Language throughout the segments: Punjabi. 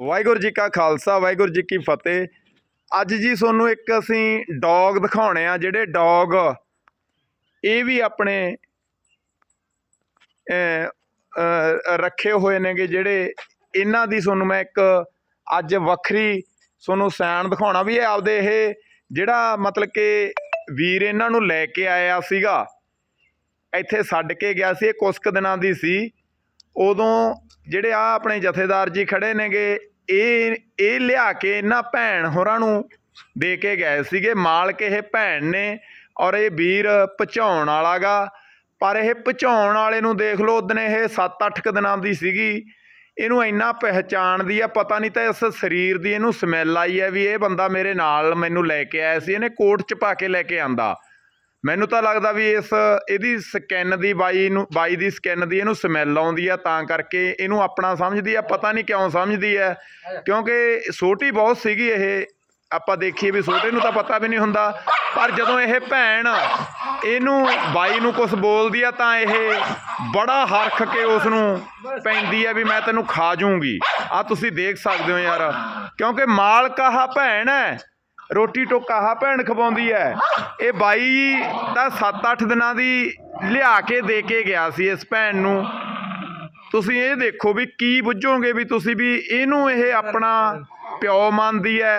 ਵਾਹਿਗੁਰੂ ਜੀ ਕਾ ਖਾਲਸਾ, ਵਾਹਿਗੁਰੂ ਜੀ ਕੀ ਫਤਿਹ। ਅੱਜ ਜੀ ਤੁਹਾਨੂੰ ਇੱਕ ਅਸੀਂ ਡੌਗ ਦਿਖਾਉਣੇ ਆ, ਜਿਹੜੇ ਡੌਗ ਇਹ ਵੀ ਆਪਣੇ ਰੱਖੇ ਹੋਏ ਨੇਗੇ, ਜਿਹੜੇ ਇਹਨਾਂ ਦੀ ਤੁਹਾਨੂੰ ਮੈਂ ਇੱਕ ਅੱਜ ਵੱਖਰੀ ਤੁਹਾਨੂੰ ਸੈਣ ਦਿਖਾਉਣਾ ਵੀ ਇਹ ਆਪਦੇ ਇਹ ਜਿਹੜਾ ਮਤਲਬ ਕਿ ਵੀਰ ਇਹਨਾਂ ਨੂੰ ਲੈ ਕੇ ਆਇਆ ਸੀਗਾ, ਇੱਥੇ ਛੱਡ ਕੇ ਗਿਆ ਸੀ, ਇਹ ਕੁਛ ਕੁ ਦਿਨਾਂ ਦੀ ਸੀ। ਉਦੋਂ ਜਿਹੜੇ ਆ ਆਪਣੇ ਜਥੇਦਾਰ ਜੀ ਖੜੇ ਨੇਗੇ ਇਹ ਇਹ ਲਿਆ ਕੇ ਇਹਨਾਂ ਭੈਣ ਹੋਰਾਂ ਨੂੰ ਦੇ ਕੇ ਗਏ ਸੀਗੇ। ਮਾਲਕ ਇਹ ਭੈਣ ਨੇ ਔਰ ਇਹ ਵੀਰ ਪਹੁੰਚਾਉਣ ਵਾਲਾਗਾ। ਪਰ ਇਹ ਪਹੁੰਚਾਉਣ ਵਾਲੇ ਨੂੰ ਦੇਖ ਲਓ ਉਦਨ ਇਹ 7-8 ਕੁ ਦਿਨਾਂ ਦੀ ਸੀਗੀ। ਇਹਨੂੰ ਇੰਨਾ ਪਹਿਚਾਣਦੀ ਆ, ਪਤਾ ਨਹੀਂ ਤਾਂ ਇਸ ਸਰੀਰ ਦੀ ਇਹਨੂੰ ਸਮੈਲ ਆਈ ਹੈ ਵੀ ਇਹ ਬੰਦਾ ਮੇਰੇ ਨਾਲ ਮੈਨੂੰ ਲੈ ਕੇ ਆਇਆ ਸੀ। ਇਹਨੇ ਕੋਟ ਚ ਪਾ ਕੇ ਲੈ ਕੇ ਆਂਦਾ। ਮੈਨੂੰ ਤਾਂ ਲੱਗਦਾ ਵੀ ਇਸ, ਇਹਦੀ ਸਕਿਨ ਦੀ ਬਾਈ ਨੂੰ, ਬਾਈ ਦੀ ਸਕਿਨ ਦੀ ਇਹਨੂੰ ਸਮੈਲ ਆਉਂਦੀ ਆ, ਤਾਂ ਕਰਕੇ ਇਹਨੂੰ ਆਪਣਾ ਸਮਝਦੀ ਆ, ਪਤਾ ਨਹੀਂ ਕਿਉਂ ਸਮਝਦੀ ਆ। ਕਿਉਂਕਿ ਛੋਟੀ ਬਹੁਤ ਸੀਗੀ ਇਹ, ਆਪਾਂ ਦੇਖੀਏ ਵੀ ਛੋਟੇ ਨੂੰ ਤਾਂ ਪਤਾ ਵੀ ਨਹੀਂ ਹੁੰਦਾ, ਪਰ ਜਦੋਂ ਇਹ ਭੈਣ ਇਹਨੂੰ, ਬਾਈ ਨੂੰ ਕੁਝ ਬੋਲਦੀ ਆ, ਤਾਂ ਇਹ ਬੜਾ ਹਰਖ ਕੇ ਉਸ ਨੂੰ ਪੈਂਦੀ ਆ ਵੀ ਮੈਂ ਤੈਨੂੰ ਖਾ ਜੂੰਗੀ। ਆ ਤੁਸੀਂ ਦੇਖ ਸਕਦੇ ਹੋ ਯਾਰ, ਕਿਉਂਕਿ ਮਾਲਕ ਭੈਣ ਹੈ। ਰੋਟੀ ਟੋਕਾ ਆਹ ਭੈਣ ਖਵਾਉਂਦੀ ਹੈ ਇਹ ਬਾਈ ਤਾਂ 7-8 ਦਿਨਾਂ ਦੀ ਲਿਆ ਕੇ ਦੇ ਕੇ ਗਿਆ ਸੀ ਇਸ ਭੈਣ ਨੂੰ। ਤੁਸੀਂ ਇਹ ਦੇਖੋ ਵੀ ਕੀ ਬੁੱਝੋਗੇ ਵੀ ਤੁਸੀਂ ਵੀ ਇਹਨੂੰ ਇਹ ਆਪਣਾ ਪਿਓ ਮੰਨਦੀ ਹੈ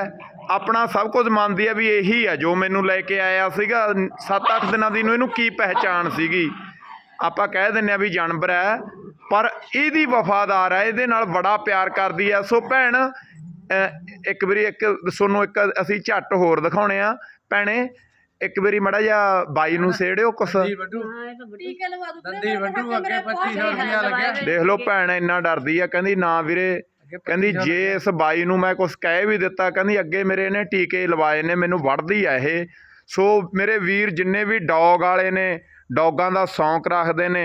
ਆਪਣਾ ਸਭ ਕੁਝ ਮੰਨਦੀ ਹੈ ਵੀ ਇਹੀ ਹੈ ਜੋ ਮੈਨੂੰ ਲੈ ਕੇ ਆਇਆ ਸੀਗਾ। 7-8 ਦਿਨਾਂ ਦੀ ਨੂੰ ਇਹਨੂੰ ਕੀ ਪਹਿਚਾਣ ਸੀਗੀ? ਆਪਾਂ ਕਹਿ ਦਿੰਨੇ ਆ ਵੀ ਜਾਨਵਰ ਹੈ ਪਰ ਇਹਦੀ ਵਫਾਦਾਰ ਹੈ ਇਹਦੇ ਨਾਲ ਬੜਾ ਪਿਆਰ ਕਰਦੀ ਹੈ ਸੋ ਭੈਣ ਇੱਕ ਵਾਰੀ ਇੱਕ ਤੁਹਾਨੂੰ ਇੱਕ ਅਸੀਂ ਝੱਟ ਹੋਰ ਦਿਖਾਉਣੇ ਆ। ਭੈਣੇ ਇੱਕ ਵਾਰੀ ਮੜਾ ਜਿਹਾ ਬਾਈ ਨੂੰ ਸੇੜਿਓ ਕੁਛ ਦੰਦੀ ਵੱਡੂ ਟੀਕੇ ਲਵਾ ਦੂ ਦੰਦੀ ਵੱਡੂ ਅੱਗੇ 2500 ਰੁਪਇਆ ਲੱਗਿਆ ਦੇਖ ਲਓ ਭੈਣ ਇੰਨਾ ਡਰਦੀ ਆ ਕਹਿੰਦੀ ਨਾ ਵੀਰੇ ਕਹਿੰਦੀ ਜੇ ਇਸ ਬਾਈ ਨੂੰ ਮੈਂ ਕੁਝ ਕਹਿ ਵੀ ਦਿੱਤਾ ਕਹਿੰਦੀ ਅੱਗੇ ਮੇਰੇ ਨੇ ਟੀਕੇ ਲਵਾਏ ਨੇ ਮੈਨੂੰ ਵੜਦੀ ਆ ਇਹ। ਸੋ ਮੇਰੇ ਵੀਰ ਜਿੰਨੇ ਵੀ ਡੌਗ ਵਾਲੇ ਨੇ ਡੌਗਾਂ ਦਾ ਸ਼ੌਂਕ ਰੱਖਦੇ ਨੇ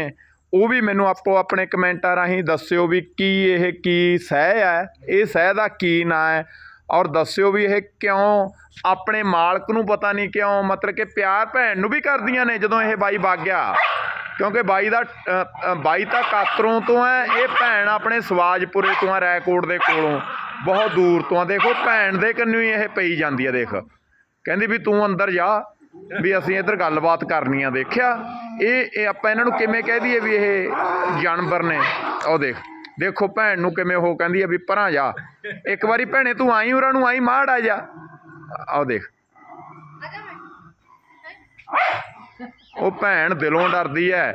ਉਹ ਵੀ ਮੈਨੂੰ ਆਪੋ ਆਪਣੇ ਕਮੈਂਟਾਂ ਰਾਹੀਂ ਦੱਸਿਓ ਵੀ ਕੀ ਇਹ ਕੀ ਸਹਿ ਹੈ ਇਹ ਸਹਿ ਦਾ ਕੀ ਨਾਂ ਹੈ? ਔਰ ਦੱਸਿਓ ਵੀ ਇਹ ਕਿਉਂ ਆਪਣੇ ਮਾਲਕ ਨੂੰ ਪਤਾ ਨਹੀਂ ਕਿਉਂ, ਮਤਲਬ ਕਿ ਪਿਆਰ ਭੈਣ ਨੂੰ ਵੀ ਕਰਦੀਆਂ ਨੇ ਜਦੋਂ ਇਹ ਬਾਈ ਵਾਗਿਆ ਕਿਉਂਕਿ ਬਾਈ ਦਾ ਬਾਈ ਤਾਂ ਕਾਤਰੋਂ ਤੋਂ ਹੈ, ਇਹ ਭੈਣ ਆਪਣੇ ਸਵਾਜਪੁਰੇ ਤੋਂ ਹੈ ਰੈਕੋਰਡ ਦੇ ਕੋਲੋਂ। ਬਹੁਤ ਦੂਰ ਤੋਂ ਆ। ਦੇਖੋ, ਭੈਣ ਦੇ ਕੰਨੂ ਹੀ ਇਹ ਪਈ ਜਾਂਦੀ ਆ, ਦੇਖ। ਕਹਿੰਦੀ ਵੀ ਤੂੰ ਅੰਦਰ ਜਾ, ਵੀ ਅਸੀਂ ਇੱਧਰ ਗੱਲਬਾਤ ਕਰਨੀ ਆ, ਦੇਖਿਆ? ਇਹ ਇਹ ਆਪਾਂ ਇਹਨਾਂ ਨੂੰ ਕਿਵੇਂ ਕਹਿ ਦਈਏ ਵੀ ਇਹ ਜਾਨਵਰ ਨੇ? ਉਹ ਦੇਖ। ਦੇਖੋ ਭੈਣ ਨੂੰ ਕਿਵੇਂ ਉਹ ਕਹਿੰਦੀ ਆ ਵੀ ਪਰਾਂ ਜਾ। ਇੱਕ ਵਾਰੀ ਭੈਣੇ ਤੂੰ ਆਈ ਉਰਾਂ ਨੂੰ ਆਈ ਮਾੜ ਆ ਜਾ। ਆਹ ਦੇਖ। ਉਹ ਭੈਣ ਦਿਲੋਂ ਡਰਦੀ ਐ।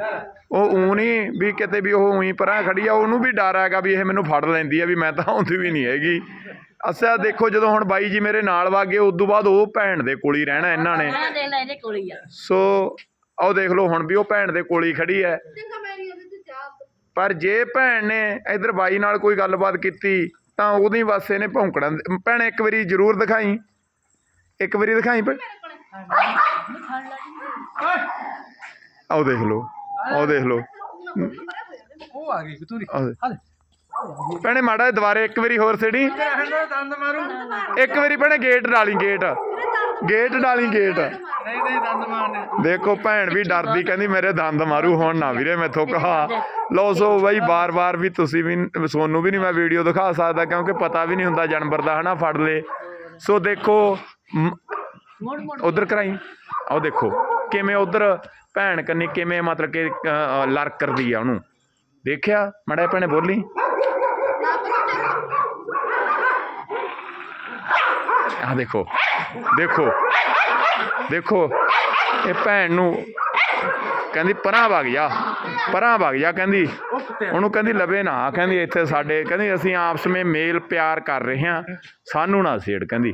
ਉਹ ਊਂ ਨਹੀਂ ਵੀ ਕਿਤੇ ਵੀ ਉਹ ਉਹੀ ਪਰਾਂ ਖੜੀ ਆ ਉਹਨੂੰ ਵੀ ਡਰ ਹੈਗਾ ਵੀ ਇਹ ਮੈਨੂੰ ਫੜ ਲੈਂਦੀ ਆ ਵੀ ਮੈਂ ਤਾਂ ਆਉਂਦੀ ਵੀ ਨਹੀਂ ਹੈਗੀ। ਅਸਿਆ ਦੇਖੋ ਜਦੋਂ ਹੁਣ ਬਾਈ ਜੀ ਮੇਰੇ ਨਾਲ ਵਾਗੇ ਉਸ ਤੋਂ ਬਾਅਦ ਉਹ ਭੈਣ ਦੇ ਕੋਲ ਹੀ ਰਹਿਣਾ ਇਹਨਾਂ ਨੇ। ਸੋ ਆਓ ਦੇਖ ਲਓ ਹੁਣ ਵੀ ਉਹ ਭੈਣ ਦੇ ਕੋਲ ਹੀ ਖੜੀ ਚਾਹ ਪਰ ਜੇ ਭੈਣ ਨੇ ਇਧਰ ਬਾਈ ਨਾਲ ਕੋਈ ਗੱਲਬਾਤ ਕੀਤੀ ਤਾਂ ਉਹਦੀ ਬਸ ਇਹਨੇ ਭੌਂਕਣਾ ਭੈਣ ਇੱਕ ਵਾਰੀ ਜ਼ਰੂਰ ਦਿਖਾਈ। ਇੱਕ ਵਾਰੀ ਦਿਖਾਈ ਭੈਣ ਆਓ ਦੇਖ ਲਓ ਆਓ ਦੇਖ ਲਓ। ਉਹ ਆ ਗਈ ਭੈਣੇ ਮਾੜਾ ਦੁਬਾਰੇ ਇੱਕ ਵਾਰੀ ਹੋਰ ਸਿੜੀ। ਇੱਕ ਵਾਰੀ ਭੈਣੇ ਗੇਟ ਡਾਲੀ ਗੇਟ। ਗੇਟ ਡਾਲੀ ਗੇਟ। ਨਹੀਂ ਨਹੀਂ ਦੰਦ ਮਾਰਨੇ। ਦੇਖੋ ਭੈਣ ਵੀ ਡਰਦੀ ਕਹਿੰਦੀ ਮੇਰੇ ਦੰਦ ਮਾਰੂ ਹੁਣ ਨਾ ਵੀਰੇ ਮੈਥੋਂ ਕਹਾ ਲਓ ਸੋ ਬਈ ਬਾਰ-ਬਾਰ ਵੀ ਤੁਸੀਂ ਵੀ ਸੋਨੂੰ ਵੀ ਨਹੀਂ ਮੈਂ ਵੀਡੀਓ ਦਿਖਾ ਸਕਦਾ ਕਿਉਂਕਿ ਪਤਾ ਵੀ ਨਹੀਂ ਹੁੰਦਾ ਜਾਨਵਰ ਦਾ ਹਨਾ ਫੜ ਲੇ। ਸੋ ਦੇਖੋ ਉਧਰ ਕਰਾਈ। ਆਓ ਦੇਖੋ ਕਿਵੇਂ ਉਧਰ ਭੈਣ ਕੰਨੀ ਕਿਵੇਂ ਮਤਲਬ ਕਿ ਅ, ਲਰ ਕਰਦੀ ਆ ਉਹਨੂੰ। ਦੇਖਿਆ? ਮੜਾ ਭੈਣੇ ਬੋਲੀ। ਆ ਦੇਖੋ ਦੇਖੋ ਦੇਖੋ, ਇਹ ਭੈਣ ਨੂੰ ਕਹਿੰਦੀ ਪਰਾਂ ਵਗ ਜਾ, ਪਰਾਂ ਵਗ ਜਾ ਕਹਿੰਦੀ। ਉਹਨੂੰ ਕਹਿੰਦੀ ਲਵੇ ਨਾ, ਕਹਿੰਦੀ ਇੱਥੇ ਸਾਡੇ, ਕਹਿੰਦੀ ਅਸੀਂ ਆਪਸ ਵਿੱਚ ਮੇਲ ਪਿਆਰ ਕਰ ਰਹੇ ਹਾਂ, ਸਾਨੂੰ ਨਾ ਛੇੜ ਕਹਿੰਦੀ।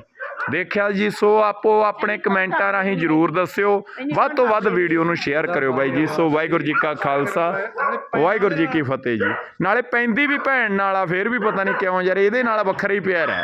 ਦੇਖਿਆ ਜੀ, ਸੋ ਆਪੋ ਆਪਣੇ ਕਮੈਂਟਾਂ ਰਾਹੀਂ ਜਰੂਰ ਦੱਸਿਓ, ਵੱਧ ਤੋਂ ਵੱਧ ਵੀਡੀਓ ਨੂੰ ਸ਼ੇਅਰ ਕਰਿਓ ਬਾਈ ਜੀ। ਸੋ ਵਾਹਿਗੁਰੂ ਜੀ ਕਾ ਖਾਲਸਾ, ਵਾਹਿਗੁਰੂ ਜੀ ਕੀ ਫਤਿਹ ਜੀ। ਨਾਲੇ ਪੈਂਦੀ ਵੀ ਭੈਣ ਨਾਲ ਆ, ਫੇਰ ਵੀ ਪਤਾ ਨਹੀਂ ਕਿਉਂ ਯਾਰ, ਇਹਦੇ ਨਾਲ ਵੱਖਰਾ ਹੀ ਪਿਆਰ ਹੈ।